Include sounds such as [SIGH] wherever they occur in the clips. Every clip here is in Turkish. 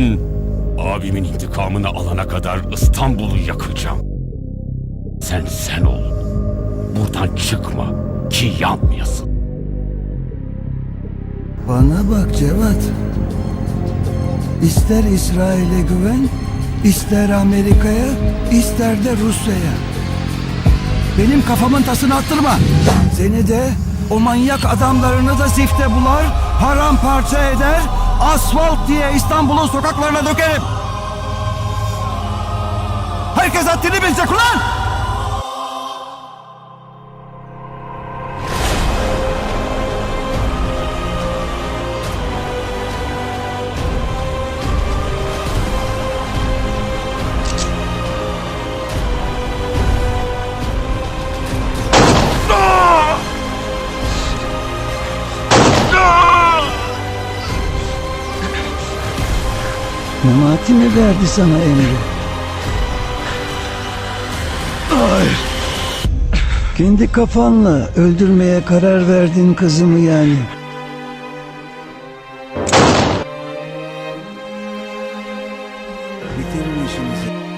Ben abimin intikamını alana kadar İstanbul'u yakacağım. Sen sen ol. Buradan çıkma ki yanmayasın. Bana bak Cevat. İster İsrail'e güven, ister Amerika'ya, ister de Rusya'ya. Benim kafamın tasını attırma. Seni de o manyak adamlarını da zifte bular, paramparça eder, asfalt diye İstanbul'un sokaklarına dökerim. Herkes haddini bilecek ulan! Memati mi verdi sana emri? Hayır. Kendi kafanla öldürmeye karar verdin kızımı yani. Bitirin işinizi.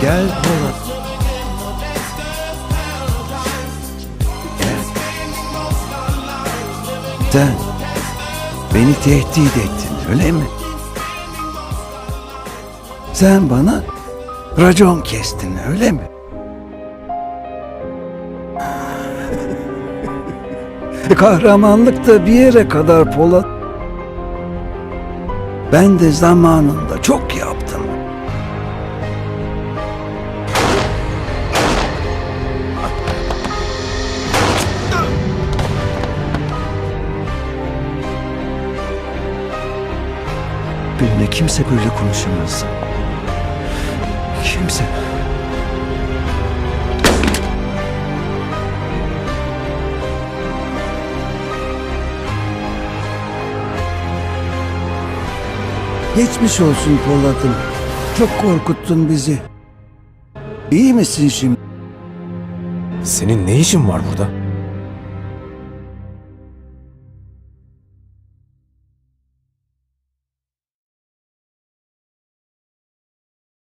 Gel Polat. Sen beni tehdit ettin öyle mi? Sen bana racon kestin öyle mi? [LAUGHS] Kahramanlık da bir yere kadar Polat. Ben de zamanında çok yaptım. Benimle kimse böyle konuşamaz. Kimse. Geçmiş olsun Polat'ım. Çok korkuttun bizi. İyi misin şimdi? Senin ne işin var burada?